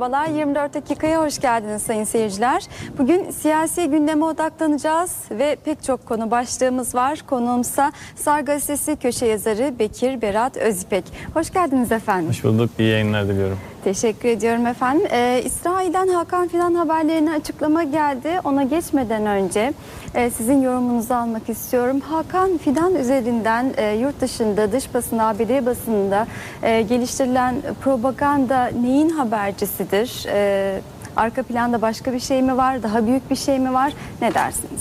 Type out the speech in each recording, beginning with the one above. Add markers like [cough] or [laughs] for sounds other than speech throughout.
merhabalar. 24 dakikaya hoş geldiniz sayın seyirciler. Bugün siyasi gündeme odaklanacağız ve pek çok konu başlığımız var. Konuğumsa Sar Gazetesi köşe yazarı Bekir Berat Özipek. Hoş geldiniz efendim. Hoş bulduk. İyi yayınlar diliyorum. Teşekkür ediyorum efendim. Ee, İsrail'den Hakan Fidan haberlerine açıklama geldi. Ona geçmeden önce e, sizin yorumunuzu almak istiyorum. Hakan Fidan üzerinden e, yurt dışında, dış basın, ABD basınında e, geliştirilen propaganda neyin habercisidir? E, arka planda başka bir şey mi var? Daha büyük bir şey mi var? Ne dersiniz?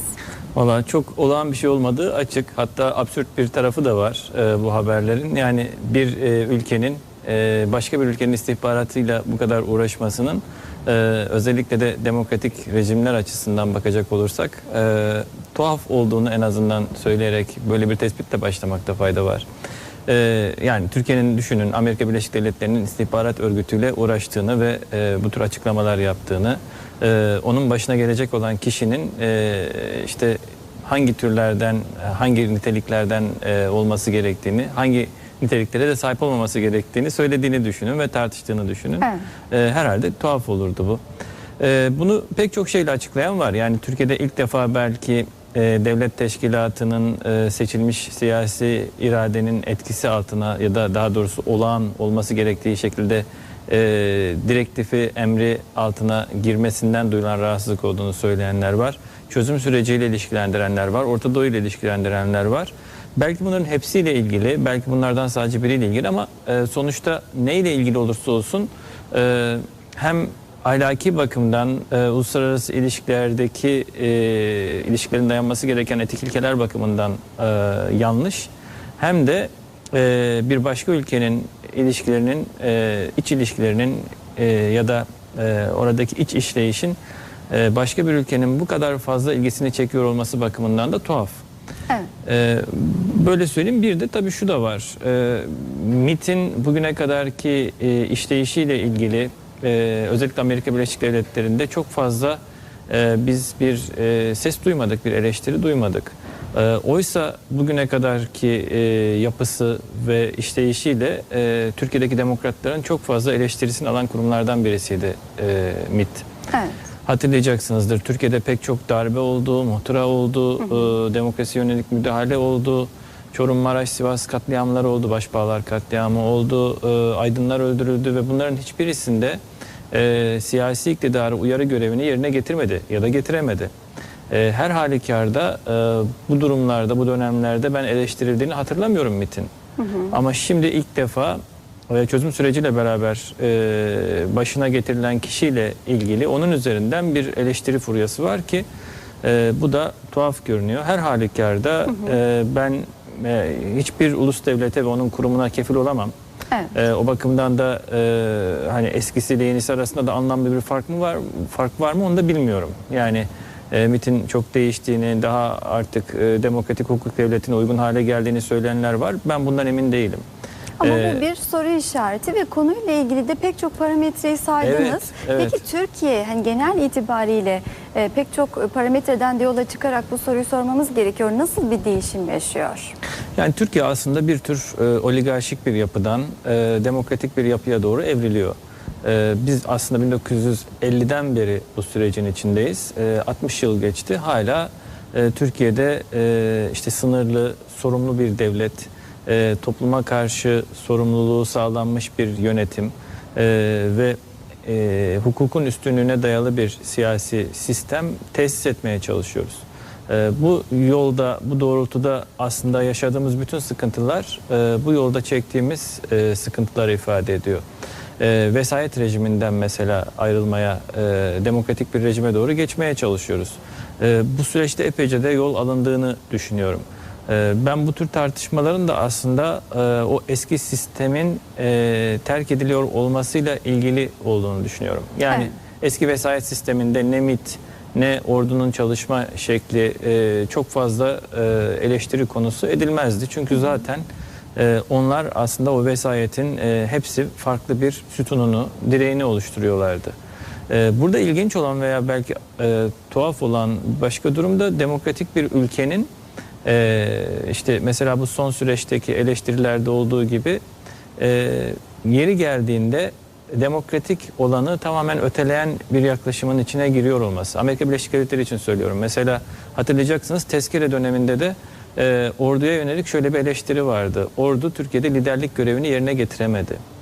Valla çok olağan bir şey olmadığı açık. Hatta absürt bir tarafı da var e, bu haberlerin. Yani bir e, ülkenin e, başka bir ülkenin istihbaratıyla bu kadar uğraşmasının e, özellikle de demokratik rejimler açısından bakacak olursak e, tuhaf olduğunu en azından söyleyerek böyle bir tespitle başlamakta fayda var. Yani Türkiye'nin düşünün Amerika Birleşik Devletleri'nin istihbarat örgütüyle uğraştığını ve bu tür açıklamalar yaptığını, onun başına gelecek olan kişinin işte hangi türlerden, hangi niteliklerden olması gerektiğini, hangi niteliklere de sahip olmaması gerektiğini söylediğini düşünün ve tartıştığını düşünün. Evet. E, herhalde tuhaf olurdu bu. E, bunu pek çok şeyle açıklayan var. Yani Türkiye'de ilk defa belki e, devlet teşkilatının e, seçilmiş siyasi iradenin etkisi altına ya da daha doğrusu olağan olması gerektiği şekilde e, direktifi emri altına girmesinden duyulan rahatsızlık olduğunu söyleyenler var. Çözüm süreciyle ilişkilendirenler var. Orta Doğu ile ilişkilendirenler var. Belki bunların hepsiyle ilgili, belki bunlardan sadece biriyle ilgili ama e, sonuçta neyle ilgili olursa olsun e, hem ahlaki bakımdan e, uluslararası ilişkilerdeki e, ilişkilerin dayanması gereken etik ilkeler bakımından e, yanlış hem de e, bir başka ülkenin ilişkilerinin e, iç ilişkilerinin e, ya da e, oradaki iç işleyişin e, başka bir ülkenin bu kadar fazla ilgisini çekiyor olması bakımından da tuhaf. Evet. Ee, böyle söyleyeyim. Bir de tabii şu da var. Ee, MIT'in bugüne kadarki e, işleyişiyle ilgili e, özellikle Amerika Birleşik Devletleri'nde çok fazla e, biz bir e, ses duymadık, bir eleştiri duymadık. E, oysa bugüne kadarki e, yapısı ve işleyişiyle e, Türkiye'deki demokratların çok fazla eleştirisini alan kurumlardan birisiydi e, MIT. Evet. Hatırlayacaksınızdır. Türkiye'de pek çok darbe oldu, muhtıra oldu, e, demokrasi yönelik müdahale oldu. Çorum, Maraş, Sivas katliamları oldu, Başbağlar katliamı oldu, e, aydınlar öldürüldü ve bunların hiçbirisinde e, siyasi iktidarı uyarı görevini yerine getirmedi ya da getiremedi. E, her halükarda e, bu durumlarda, bu dönemlerde ben eleştirildiğini hatırlamıyorum MIT'in. Ama şimdi ilk defa e, çözüm süreciyle beraber e, başına getirilen kişiyle ilgili onun üzerinden bir eleştiri furyası var ki e, bu da tuhaf görünüyor. Her halükarda e, ben e, hiçbir ulus devlete ve onun kurumuna kefil olamam. Evet. E, o bakımdan da e, hani eskisiyle yenisi arasında da anlamlı bir fark mı var fark var mı onu da bilmiyorum. Yani e, MIT'in çok değiştiğini, daha artık e, demokratik hukuk devletine uygun hale geldiğini söyleyenler var. Ben bundan emin değilim. Ama Ee, bu bir soru işareti ve konuyla ilgili de pek çok parametreyi saydınız. Evet, evet. Peki Türkiye hani genel itibariyle e, pek çok parametreden de yola çıkarak bu soruyu sormamız gerekiyor. Nasıl bir değişim yaşıyor? Yani Türkiye aslında bir tür e, oligarşik bir yapıdan e, demokratik bir yapıya doğru evriliyor. E, biz aslında 1950'den beri bu sürecin içindeyiz. E, 60 yıl geçti. Hala e, Türkiye'de e, işte sınırlı, sorumlu bir devlet, e, topluma karşı sorumluluğu sağlanmış bir yönetim e, ve e, hukukun üstünlüğüne dayalı bir siyasi sistem tesis etmeye çalışıyoruz. Ee, bu yolda, bu doğrultuda aslında yaşadığımız bütün sıkıntılar e, bu yolda çektiğimiz e, sıkıntıları ifade ediyor. E, vesayet rejiminden mesela ayrılmaya, e, demokratik bir rejime doğru geçmeye çalışıyoruz. E, bu süreçte epeyce de yol alındığını düşünüyorum. E, ben bu tür tartışmaların da aslında e, o eski sistemin e, terk ediliyor olmasıyla ilgili olduğunu düşünüyorum. Yani Evet. eski vesayet sisteminde ne MIT ne ordunun çalışma şekli e, çok fazla eleştiri konusu edilmezdi. Çünkü zaten onlar aslında o vesayetin hepsi farklı bir sütununu, direğini oluşturuyorlardı. Burada ilginç olan veya belki tuhaf olan başka durumda demokratik bir ülkenin e, işte mesela bu son süreçteki eleştirilerde olduğu gibi e, yeri geldiğinde demokratik olanı tamamen öteleyen bir yaklaşımın içine giriyor olması. Amerika Birleşik Devletleri için söylüyorum. Mesela hatırlayacaksınız tezkere döneminde de e, orduya yönelik şöyle bir eleştiri vardı. Ordu Türkiye'de liderlik görevini yerine getiremedi.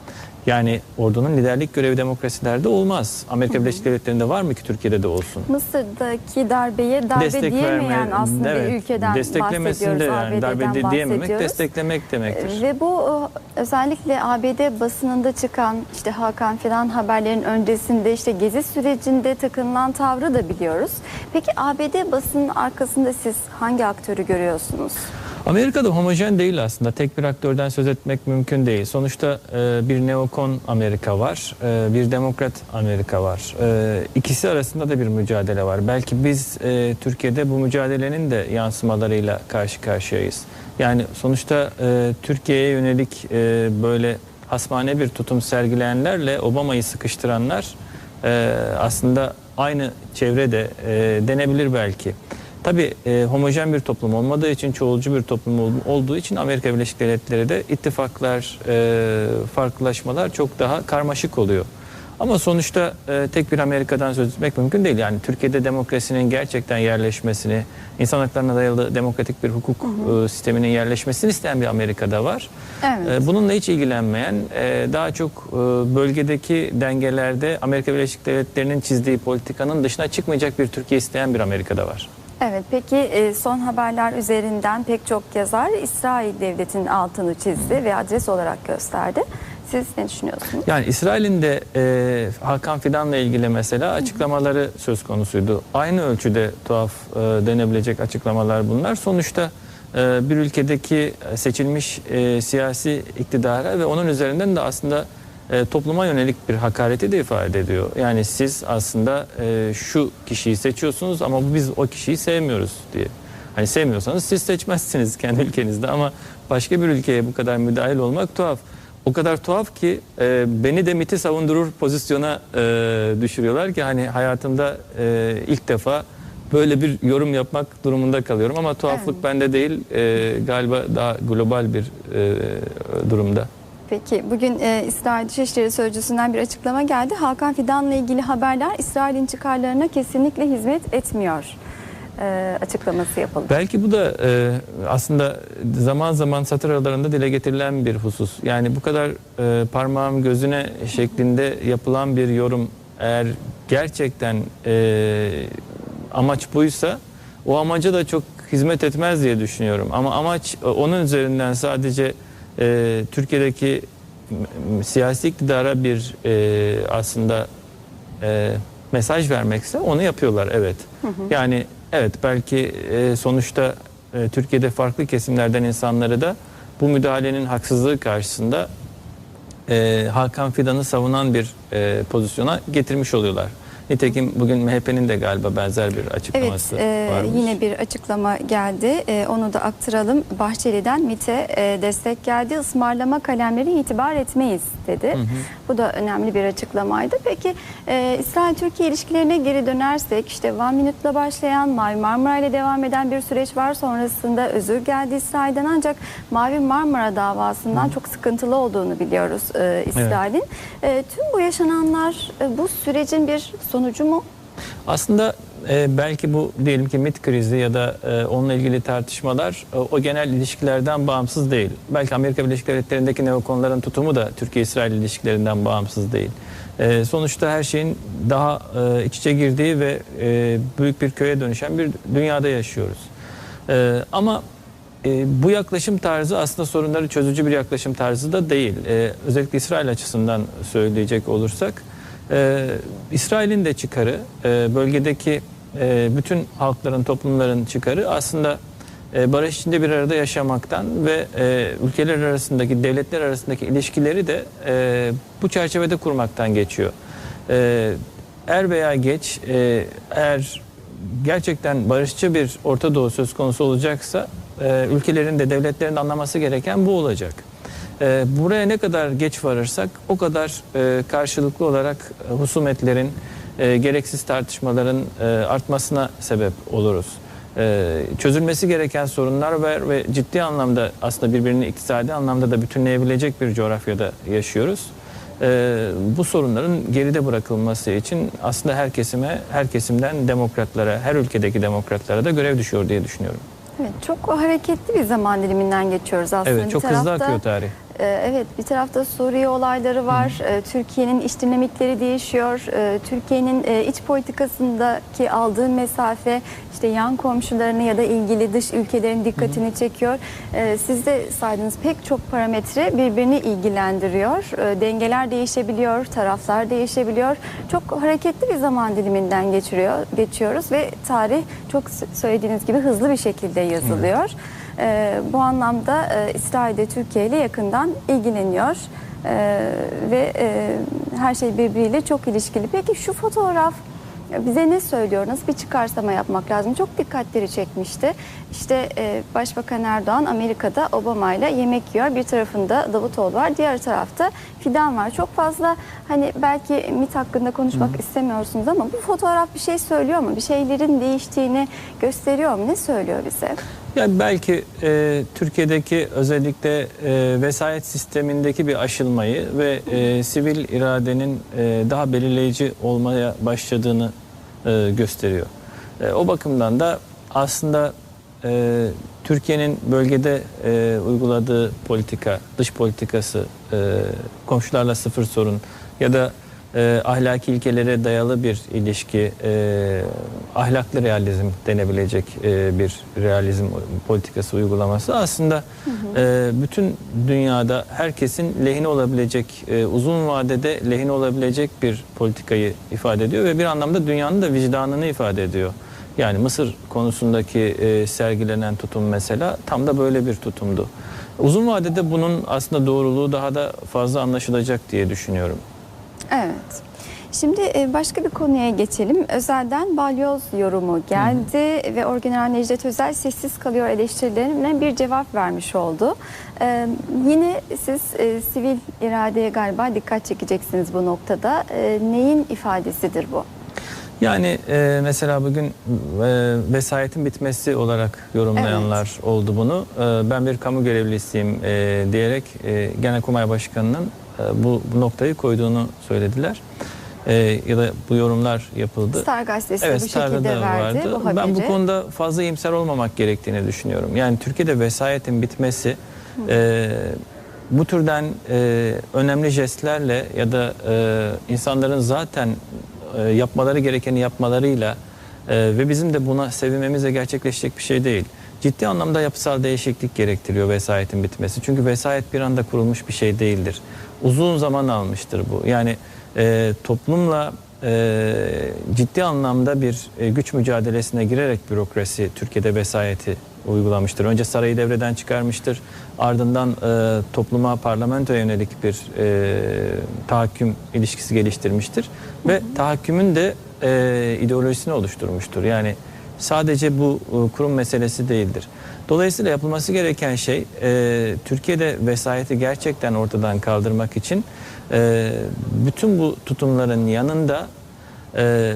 Yani ordunun liderlik görevi demokrasilerde olmaz. Amerika Birleşik Devletleri'nde var mı ki Türkiye'de de olsun? Mısır'daki darbeye darbe Destek diyemeyen verme- aslında evet, bir ülkeden desteklemesinde bahsediyoruz. yani darbe de- diyememek desteklemek demektir. Ve bu e, özellikle ABD basınında çıkan işte Hakan filan haberlerin öncesinde işte gezi sürecinde takınılan tavrı da biliyoruz. Peki ABD basının arkasında siz hangi aktörü görüyorsunuz? Amerika'da homojen değil aslında. Tek bir aktörden söz etmek mümkün değil. Sonuçta e, bir neokon Amerika var, e, bir demokrat Amerika var. E, ikisi arasında da bir mücadele var. Belki biz e, Türkiye'de bu mücadelenin de yansımalarıyla karşı karşıyayız. Yani sonuçta e, Türkiye'ye yönelik e, böyle hasmane bir tutum sergileyenlerle Obama'yı sıkıştıranlar e, aslında aynı çevrede e, denebilir belki. Tabii e, homojen bir toplum olmadığı için, çoğulcu bir toplum ol- olduğu için Amerika Birleşik Devletleri de ittifaklar, e, farklılaşmalar çok daha karmaşık oluyor. Ama sonuçta e, tek bir Amerika'dan söz etmek mümkün değil. Yani Türkiye'de demokrasinin gerçekten yerleşmesini, insan haklarına dayalı demokratik bir hukuk e, sisteminin yerleşmesini isteyen bir Amerika'da var. Evet. E, Bununla hiç ilgilenmeyen, e, daha çok e, bölgedeki dengelerde Amerika Birleşik Devletleri'nin çizdiği politikanın dışına çıkmayacak bir Türkiye isteyen bir Amerika'da var. Evet peki e, son haberler üzerinden pek çok yazar İsrail devletinin altını çizdi ve adres olarak gösterdi. Siz ne düşünüyorsunuz? Yani İsrail'in de e, Hakan Fidan'la ilgili mesela açıklamaları söz konusuydu. Aynı ölçüde tuhaf e, denebilecek açıklamalar bunlar. Sonuçta e, bir ülkedeki seçilmiş e, siyasi iktidara ve onun üzerinden de aslında e, topluma yönelik bir hakareti de ifade ediyor. Yani siz aslında e, şu kişiyi seçiyorsunuz ama biz o kişiyi sevmiyoruz diye. Hani sevmiyorsanız siz seçmezsiniz [laughs] kendi ülkenizde ama başka bir ülkeye bu kadar müdahil olmak tuhaf. O kadar tuhaf ki e, beni de MIT'i savundurur pozisyona e, düşürüyorlar ki hani hayatımda e, ilk defa böyle bir yorum yapmak durumunda kalıyorum ama tuhaflık Evet. bende değil e, galiba daha global bir e, durumda. Peki bugün e, İsrail Dışişleri Sözcüsü'nden bir açıklama geldi. Hakan Fidan'la ilgili haberler İsrail'in çıkarlarına kesinlikle hizmet etmiyor e, açıklaması yapıldı. Belki bu da e, aslında zaman zaman satır aralarında dile getirilen bir husus. Yani bu kadar e, parmağım gözüne şeklinde yapılan bir yorum eğer gerçekten e, amaç buysa o amaca da çok hizmet etmez diye düşünüyorum. Ama amaç e, onun üzerinden sadece e, Türkiye'deki siyasi iktidara bir e, aslında e, mesaj vermekse onu yapıyorlar evet. Yani evet belki e, sonuçta e, Türkiye'de farklı kesimlerden insanları da bu müdahalenin haksızlığı karşısında e, Hakan Fidan'ı savunan bir e, pozisyona getirmiş oluyorlar. Nitekim bugün MHP'nin de galiba benzer bir Evet, açıklaması e, varmış. yine bir açıklama geldi. E, onu da aktaralım. Bahçeli'den MIT'e e, destek geldi. Ismarlama kalemleri itibar etmeyiz dedi. Bu da önemli bir açıklamaydı. Peki e, İsrail-Türkiye ilişkilerine geri dönersek işte One Minute'la başlayan Mavi Marmara ile devam eden bir süreç var. Sonrasında özür geldi İsrail'den ancak Mavi Marmara davasından çok sıkıntılı olduğunu biliyoruz e, İsrail'in. E, tüm bu yaşananlar e, bu sürecin bir sonucu mu? Aslında e, belki bu diyelim ki MIT krizi ya da e, onunla ilgili tartışmalar e, o genel ilişkilerden bağımsız değil. Belki Amerika Birleşik Devletleri'ndeki neokonların tutumu da Türkiye-İsrail ilişkilerinden bağımsız değil. E, sonuçta her şeyin daha e, iç içe girdiği ve e, büyük bir köye dönüşen bir dünyada yaşıyoruz. E, ama e, bu yaklaşım tarzı aslında sorunları çözücü bir yaklaşım tarzı da değil. E, özellikle İsrail açısından söyleyecek olursak, e, İsrail'in de çıkarı, e, bölgedeki e, bütün halkların, toplumların çıkarı aslında e, barış içinde bir arada yaşamaktan ve e, ülkeler arasındaki, devletler arasındaki ilişkileri de e, bu çerçevede kurmaktan geçiyor. E, er veya geç, e, eğer gerçekten barışçı bir Orta Doğu söz konusu olacaksa e, ülkelerin de devletlerin de anlaması gereken bu olacak. E, buraya ne kadar geç varırsak o kadar e, karşılıklı olarak e, husumetlerin, e, gereksiz tartışmaların e, artmasına sebep oluruz. E, çözülmesi gereken sorunlar var ve ciddi anlamda aslında birbirini iktisadi anlamda da bütünleyebilecek bir coğrafyada yaşıyoruz. e, bu sorunların geride bırakılması için aslında her kesime, her kesimden demokratlara, her ülkedeki demokratlara da görev düşüyor diye düşünüyorum. Evet, çok hareketli bir zaman diliminden geçiyoruz aslında. Evet, çok hızlı akıyor tarih. Ee, Evet bir tarafta Suriye olayları var. Ee, Türkiye'nin iç dinamikleri değişiyor. Ee, Türkiye'nin e, iç politikasındaki aldığı mesafe işte yan komşularını ya da ilgili dış ülkelerin dikkatini çekiyor. Siz de saydığınız pek çok parametre birbirini ilgilendiriyor. Dengeler değişebiliyor, taraflar değişebiliyor. Çok hareketli bir zaman diliminden geçiriyor, geçiyoruz ve tarih çok söylediğiniz gibi hızlı bir şekilde yazılıyor. Ee, bu anlamda e, İsrail de Türkiye ile yakından ilgileniyor Ee, ve e, her şey birbiriyle çok ilişkili. Peki şu fotoğraf bize ne söylüyor? Nasıl bir çıkarsama yapmak lazım? Çok dikkatleri çekmişti. İşte e, Başbakan Erdoğan Amerika'da Obama ile yemek yiyor. Bir tarafında Davutoğlu var, diğer tarafta Fidan var. Çok fazla hani belki MİT hakkında konuşmak istemiyorsunuz ama bu fotoğraf bir şey söylüyor mu? Bir şeylerin değiştiğini gösteriyor mu? Ne söylüyor bize? Yani belki e, Türkiye'deki özellikle e, vesayet sistemindeki bir aşılmayı ve e, sivil iradenin e, daha belirleyici olmaya başladığını e, gösteriyor. E, o bakımdan da aslında e, Türkiye'nin bölgede e, uyguladığı politika, dış politikası, e, komşularla sıfır sorun ya da e, ahlaki ilkelere dayalı bir ilişki, e, ahlaklı realizm denebilecek e, bir realizm politikası uygulaması aslında e, bütün dünyada herkesin lehine olabilecek, e, uzun vadede lehine olabilecek bir politikayı ifade ediyor ve bir anlamda dünyanın da vicdanını ifade ediyor. Yani Mısır konusundaki e, sergilenen tutum mesela tam da böyle bir tutumdu. Uzun vadede bunun aslında doğruluğu daha da fazla anlaşılacak diye düşünüyorum. Evet. Şimdi e, başka bir konuya geçelim. Özel'den balyoz yorumu geldi ve Orgeneral Necdet Özel sessiz kalıyor eleştirilerine bir cevap vermiş oldu. Ee, yine siz e, sivil iradeye galiba dikkat çekeceksiniz bu noktada. Ee, neyin ifadesidir bu? Yani e, mesela bugün e, vesayetin bitmesi olarak yorumlayanlar oldu bunu. E, ben bir kamu görevlisiyim e, diyerek e, Genelkurmay Başkanı'nın e, bu, bu noktayı koyduğunu söylediler. E, ya da bu yorumlar yapıldı. Star Gazetesi Evet, bu Star'da şekilde verdi vardı. bu haberi. Ben bu konuda fazla iyimser olmamak gerektiğini düşünüyorum. Yani Türkiye'de vesayetin bitmesi e, bu türden e, önemli jestlerle ya da e, insanların zaten e, yapmaları gerekeni yapmalarıyla e, ve bizim de buna sevinmemizle gerçekleşecek bir şey değil. Ciddi anlamda yapısal değişiklik gerektiriyor vesayetin bitmesi. Çünkü vesayet bir anda kurulmuş bir şey değildir. Uzun zaman almıştır bu. Yani e, toplumla e, ciddi anlamda bir e, güç mücadelesine girerek bürokrasi Türkiye'de vesayeti uygulamıştır. Önce sarayı devreden çıkarmıştır. Ardından e, topluma parlamentoya yönelik bir e, tahakküm ilişkisi geliştirmiştir. Ve tahakkümün de e, ideolojisini oluşturmuştur. Yani sadece bu e, kurum meselesi değildir. Dolayısıyla yapılması gereken şey e, Türkiye'de vesayeti gerçekten ortadan kaldırmak için e, bütün bu tutumların yanında e,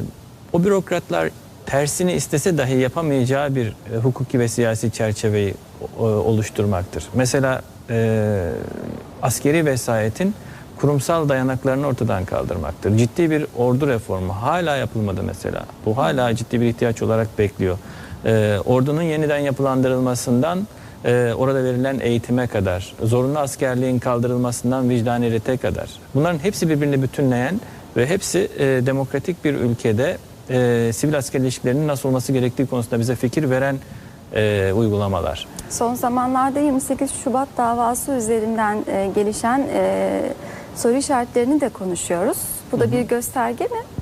o bürokratlar tersini istese dahi yapamayacağı bir e, hukuki ve siyasi çerçeveyi e, oluşturmaktır. Mesela e, askeri vesayetin kurumsal dayanaklarını ortadan kaldırmaktır. Ciddi bir ordu reformu hala yapılmadı mesela. Bu hala ciddi bir ihtiyaç olarak bekliyor. E, ordunun yeniden yapılandırılmasından e, orada verilen eğitime kadar, zorunlu askerliğin kaldırılmasından vicdani rete kadar. Bunların hepsi birbirini bütünleyen ve hepsi e, demokratik bir ülkede e, sivil asker ilişkilerinin nasıl olması gerektiği konusunda bize fikir veren e, uygulamalar. Son zamanlarda 28 Şubat davası üzerinden e, gelişen e, soru işaretlerini de konuşuyoruz. Bu da bir gösterge mi?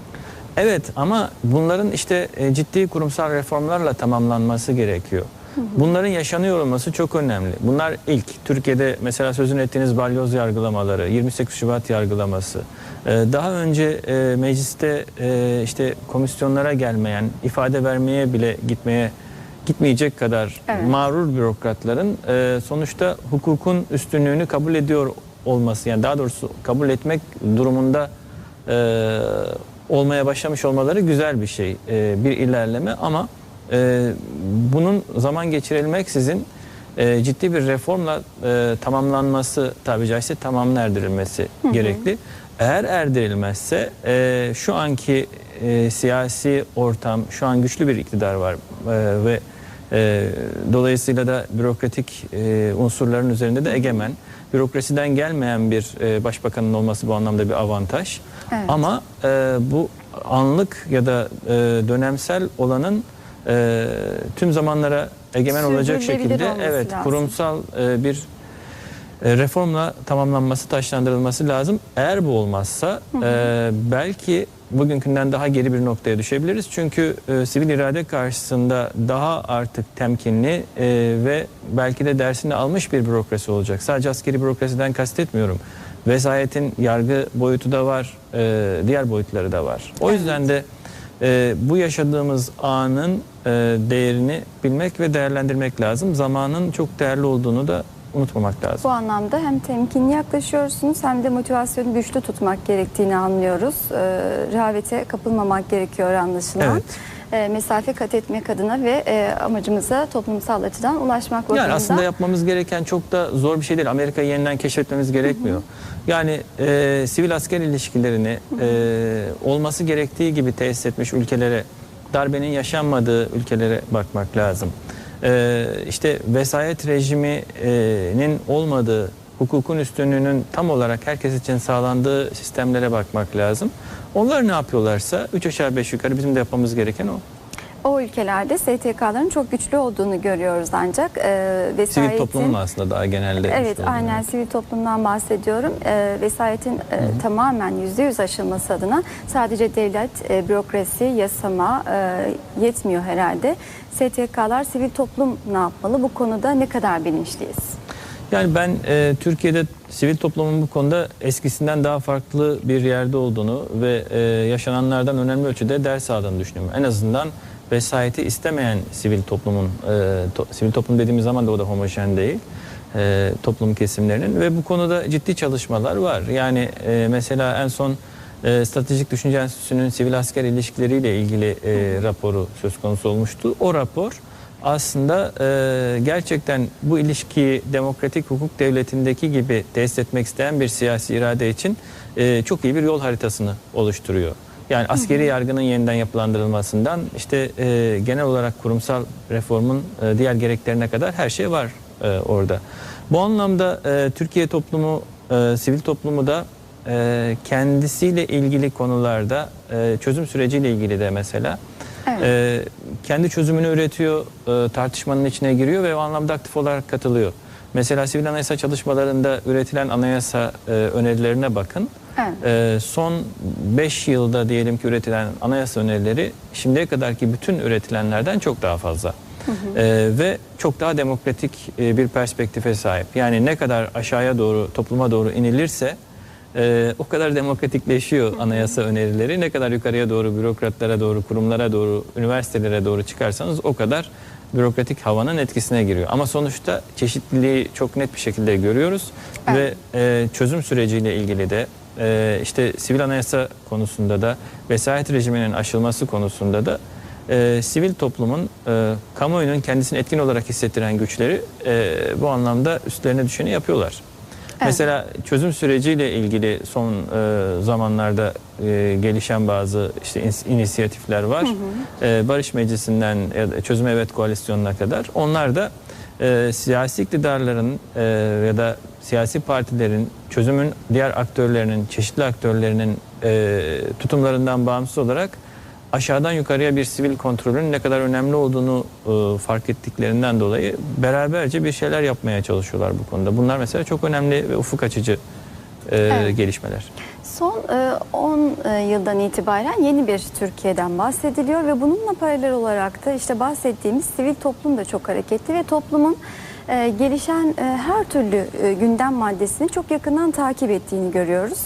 Evet ama bunların işte e, ciddi kurumsal reformlarla tamamlanması gerekiyor. Bunların yaşanıyor olması çok önemli. Bunlar ilk Türkiye'de mesela sözünü ettiğiniz balyoz yargılamaları, 28 Şubat yargılaması. e, Daha önce e, mecliste işte komisyonlara gelmeyen, ifade vermeye bile gitmeye gitmeyecek kadar Evet. mağrur bürokratların sonuçta hukukun üstünlüğünü kabul ediyor olması yani daha doğrusu kabul etmek durumunda olmaya başlamış olmaları güzel bir şey, e, bir ilerleme ama e, bunun zaman geçirilmeksizin e, ciddi bir reformla e, tamamlanması tabi caizse tamamına erdirilmesi gerekli. Eğer erdirilmezse e, şu anki e, siyasi ortam, şu an güçlü bir iktidar var E, ve e, dolayısıyla da bürokratik e, unsurların üzerinde de egemen. Bürokrasiden gelmeyen bir e, başbakanın olması bu anlamda bir avantaj. Evet. Ama e, bu anlık ya da e, dönemsel olanın e, tüm zamanlara egemen olacak şekilde evet lazım. kurumsal e, bir e, reformla tamamlanması, taşlandırılması lazım. Eğer bu olmazsa e, belki bugünkünden daha geri bir noktaya düşebiliriz. Çünkü e, sivil irade karşısında daha artık temkinli e, ve belki de dersini almış bir bürokrasi olacak. Sadece askeri bürokrasiden kastetmiyorum. Vesayetin yargı boyutu da var, e, diğer boyutları da var. O yüzden de e, bu yaşadığımız anın e, değerini bilmek ve değerlendirmek lazım. Zamanın çok değerli olduğunu da unutmamak lazım. Bu anlamda hem temkinli yaklaşıyorsunuz hem de motivasyonu güçlü tutmak gerektiğini anlıyoruz. Ee, rehavete kapılmamak gerekiyor anlaşılan. Evet. Ee, mesafe kat etmek adına ve e, amacımıza toplumsal açıdan ulaşmak Yani bakımından. aslında yapmamız gereken çok da zor bir şey değil. Amerika'yı yeniden keşfetmemiz gerekmiyor. Yani e, sivil asker ilişkilerini e, olması gerektiği gibi tesis etmiş ülkelere, darbenin yaşanmadığı ülkelere bakmak lazım. E, işte vesayet rejiminin olmadığı, hukukun üstünlüğünün tam olarak herkes için sağlandığı sistemlere bakmak lazım. Onlar ne yapıyorlarsa 3 aşağı 5 yukarı bizim de yapmamız gereken o. O ülkelerde STK'ların çok güçlü olduğunu görüyoruz ancak e, Sivil vesayetin... toplumun aslında daha genelde. Evet aynen sivil toplumdan bahsediyorum. E, vesayetin e, tamamen yüzde yüz aşılması adına sadece devlet, e, bürokrasi, yasama e, yetmiyor herhalde. STK'lar sivil toplum ne yapmalı? Bu konuda ne kadar bilinçliyiz? Yani ben e, Türkiye'de sivil toplumun bu konuda eskisinden daha farklı bir yerde olduğunu ve e, yaşananlardan önemli ölçüde ders aldığını düşünüyorum. En azından vesayeti istemeyen sivil toplumun, e, to- sivil toplum dediğimiz zaman da o da homojen değil, e, toplum kesimlerinin ve bu konuda ciddi çalışmalar var. Yani e, mesela en son e, Stratejik Düşünce Enstitüsü'nün sivil asker ilişkileriyle ilgili e, raporu söz konusu olmuştu. O rapor aslında e, gerçekten bu ilişkiyi demokratik hukuk devletindeki gibi tesis etmek isteyen bir siyasi irade için e, çok iyi bir yol haritasını oluşturuyor. Yani askeri yargının yeniden yapılandırılmasından işte e, genel olarak kurumsal reformun e, diğer gereklerine kadar her şey var e, orada. Bu anlamda e, Türkiye toplumu, e, sivil toplumu da e, kendisiyle ilgili konularda e, çözüm süreciyle ilgili de mesela Evet. e, kendi çözümünü üretiyor, e, tartışmanın içine giriyor ve o anlamda aktif olarak katılıyor. Mesela sivil anayasa çalışmalarında üretilen anayasa e, önerilerine bakın. E, son 5 yılda diyelim ki üretilen anayasa önerileri şimdiye kadarki bütün üretilenlerden çok daha fazla. E, ve çok daha demokratik e, bir perspektife sahip. Yani ne kadar aşağıya doğru, topluma doğru inilirse e, o kadar demokratikleşiyor anayasa önerileri. Ne kadar yukarıya doğru, bürokratlara doğru, kurumlara doğru, üniversitelere doğru çıkarsanız o kadar bürokratik havanın etkisine giriyor. Ama sonuçta çeşitliliği çok net bir şekilde görüyoruz Evet. ve e, çözüm süreciyle ilgili de e, işte sivil anayasa konusunda da vesayet rejiminin aşılması konusunda da e, sivil toplumun, e, kamuoyunun kendisini etkin olarak hissettiren güçleri e, bu anlamda üstlerine düşeni yapıyorlar. Mesela çözüm süreciyle ilgili son e, zamanlarda e, gelişen bazı işte ins- inisiyatifler var. E, Barış Meclisi'nden ya da Çözüm Evet Koalisyonu'na kadar. Onlar da e, siyasi iktidarların e, ya da siyasi partilerin, çözümün diğer aktörlerinin, çeşitli aktörlerinin e, tutumlarından bağımsız olarak aşağıdan yukarıya bir sivil kontrolün ne kadar önemli olduğunu e, fark ettiklerinden dolayı beraberce bir şeyler yapmaya çalışıyorlar bu konuda. Bunlar mesela çok önemli ve ufuk açıcı e, Evet. gelişmeler. Son e, 10 e, yıldan itibaren yeni bir Türkiye'den bahsediliyor ve bununla paralel olarak da işte bahsettiğimiz sivil toplum da çok hareketli ve toplumun e, gelişen e, her türlü e, gündem maddesini çok yakından takip ettiğini görüyoruz.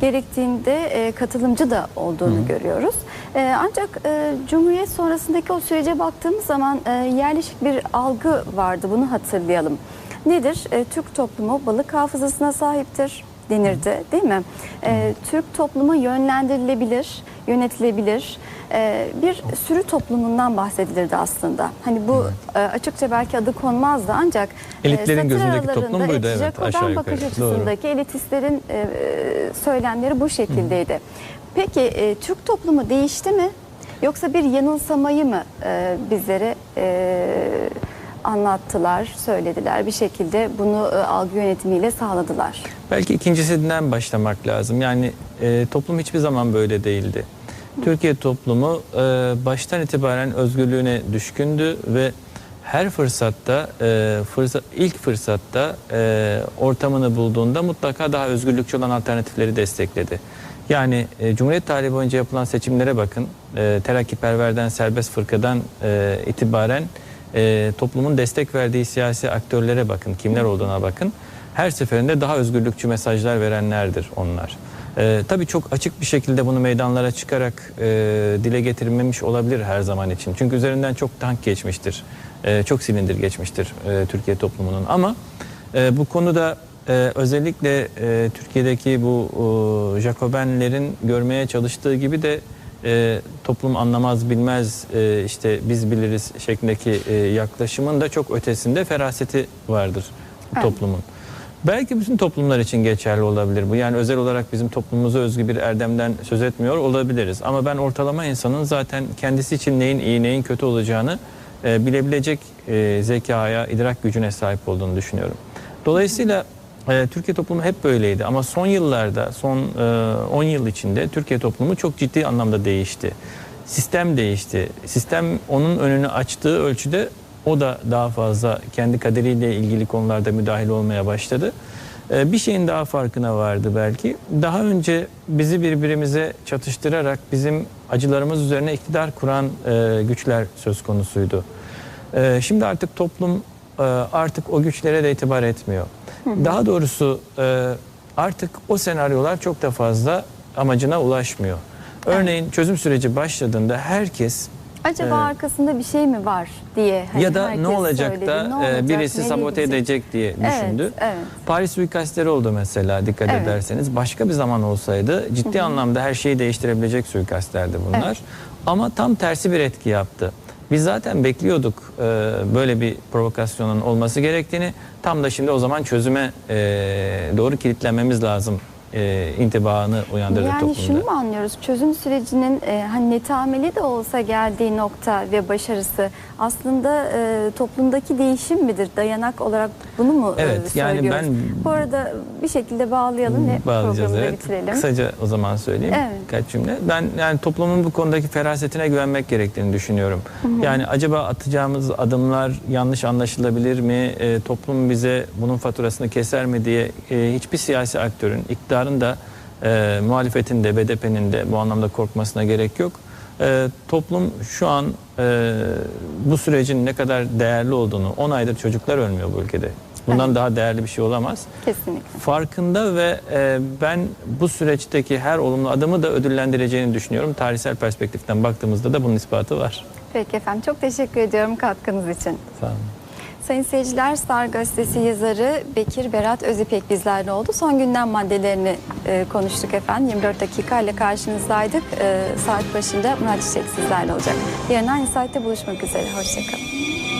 Gerektiğinde e, katılımcı da olduğunu görüyoruz. E, ancak e, Cumhuriyet sonrasındaki o sürece baktığımız zaman e, yerleşik bir algı vardı bunu hatırlayalım. Nedir? E, Türk toplumu balık hafızasına sahiptir denirdi değil mi? Ee, Türk toplumu yönlendirilebilir, yönetilebilir. E, bir sürü toplumundan bahsedilirdi aslında. Hani bu e, açıkça belki adı konmazdı ancak e, Elitlerin satır gözündeki toplum buydu, evet, aşağı yukarı. bakış Doğru. açısındaki elitistlerin e, söylemleri bu şekildeydi. Peki e, Türk toplumu değişti mi? Yoksa bir yanılsamayı mı e, bizlere e, anlattılar, söylediler? Bir şekilde bunu e, algı yönetimiyle sağladılar. Belki ikincisinden başlamak lazım. Yani e, toplum hiçbir zaman böyle değildi. Türkiye toplumu e, baştan itibaren özgürlüğüne düşkündü ve her fırsatta, e, fırsat, ilk fırsatta e, ortamını bulduğunda mutlaka daha özgürlükçü olan alternatifleri destekledi. Yani e, Cumhuriyet tarihi boyunca yapılan seçimlere bakın. E, Terakkiperver'den, serbest fırkadan e, itibaren e, toplumun destek verdiği siyasi aktörlere bakın, kimler olduğuna bakın. Her seferinde daha özgürlükçü mesajlar verenlerdir onlar. Ee, tabii çok açık bir şekilde bunu meydanlara çıkarak e, dile getirilmemiş olabilir her zaman için. Çünkü üzerinden çok tank geçmiştir, e, çok silindir geçmiştir e, Türkiye toplumunun. Ama e, bu konuda e, özellikle e, Türkiye'deki bu e, Jacobenlerin görmeye çalıştığı gibi de e, toplum anlamaz bilmez e, işte biz biliriz şeklindeki e, yaklaşımın da çok ötesinde feraseti vardır Evet. toplumun. Belki bütün toplumlar için geçerli olabilir bu. Yani özel olarak bizim toplumumuza özgü bir erdemden söz etmiyor olabiliriz. Ama ben ortalama insanın zaten kendisi için neyin iyi neyin kötü olacağını e, bilebilecek e, zekaya, idrak gücüne sahip olduğunu düşünüyorum. Dolayısıyla e, Türkiye toplumu hep böyleydi ama son yıllarda, son e, 10 yıl içinde Türkiye toplumu çok ciddi anlamda değişti. Sistem değişti. Sistem onun önünü açtığı ölçüde o da daha fazla kendi kaderiyle ilgili konularda müdahil olmaya başladı. Ee, Bir şeyin daha farkına vardı belki. Daha önce bizi birbirimize çatıştırarak bizim acılarımız üzerine iktidar kuran e, güçler söz konusuydu. Ee, Şimdi artık toplum e, artık o güçlere de itibar etmiyor. Daha doğrusu e, artık o senaryolar çok da fazla amacına ulaşmıyor. Örneğin çözüm süreci başladığında herkes Acaba Evet. arkasında bir şey mi var diye hani ya da ne olacak söyledi. da Ne e, olacak, birisi sabote gidecek? edecek diye Evet, düşündü. evet. Paris suikastleri oldu mesela dikkat Evet. ederseniz. Başka bir zaman olsaydı ciddi anlamda her şeyi değiştirebilecek suikastlerdi bunlar. Evet. Ama tam tersi bir etki yaptı. Biz zaten bekliyorduk e, böyle bir provokasyonun olması gerektiğini. Tam da şimdi o zaman çözüme e, doğru kilitlenmemiz lazım e, intibaını uyandırdı Yani toplumda. şunu mu anlıyoruz? Çözüm sürecinin e, hani netameli de olsa geldiği nokta ve başarısı aslında e, toplumdaki değişim midir? Dayanak olarak bunu mu e, Evet, yani söylüyoruz? ben- Bu arada bir şekilde bağlayalım ve programı evet. bitirelim. Kısaca o zaman söyleyeyim Evet. kaç cümle. Ben yani toplumun bu konudaki ferasetine güvenmek gerektiğini düşünüyorum. Yani acaba atacağımız adımlar yanlış anlaşılabilir mi? E, toplum bize bunun faturasını keser mi diye e, hiçbir siyasi aktörün, iktidarın da e, muhalefetin de BDP'nin de bu anlamda korkmasına gerek yok. E, toplum şu an e, bu sürecin ne kadar değerli olduğunu, 10 aydır çocuklar ölmüyor bu ülkede. Bundan Evet. daha değerli bir şey olamaz Kesinlikle. farkında ve e, ben bu süreçteki her olumlu adımı da ödüllendireceğini düşünüyorum. Tarihsel perspektiften baktığımızda da bunun ispatı var. Peki efendim çok teşekkür ediyorum katkınız için. Sağ olun. Sayın seyirciler Star Gazetesi yazarı Bekir Berat Özipek bizlerle oldu. Son gündem maddelerini e, konuştuk efendim. 24 dakika ile karşınızdaydık. E, saat başında Murat Çiçek sizlerle olacak. Yarın aynı saatte buluşmak üzere. Hoşçakalın.